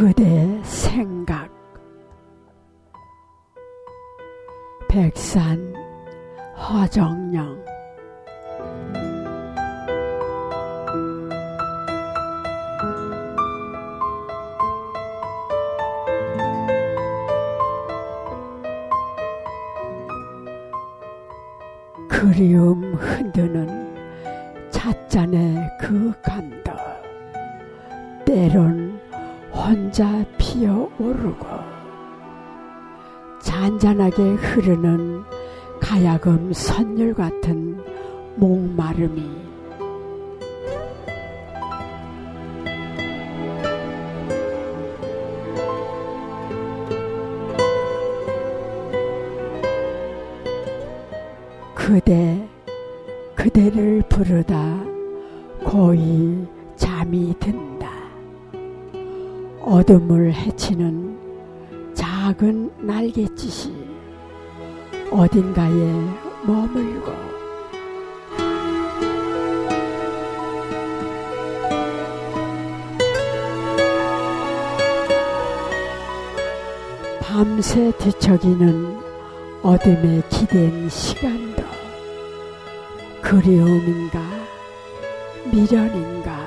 그대 생각. 백산 허정영 그리움 흔드는 찻잔의 그 감도 때론 혼자 피어오르고 잔잔하게 흐르는 가야금 선율 같은 목마름이 그대 그대를 부르다 고이 잠이 든다. 어둠을 헤치는 작은 날갯짓이 어딘가에 머물고 밤새 뒤척이는 어둠에 기댄 시간도 그리움인가 미련인가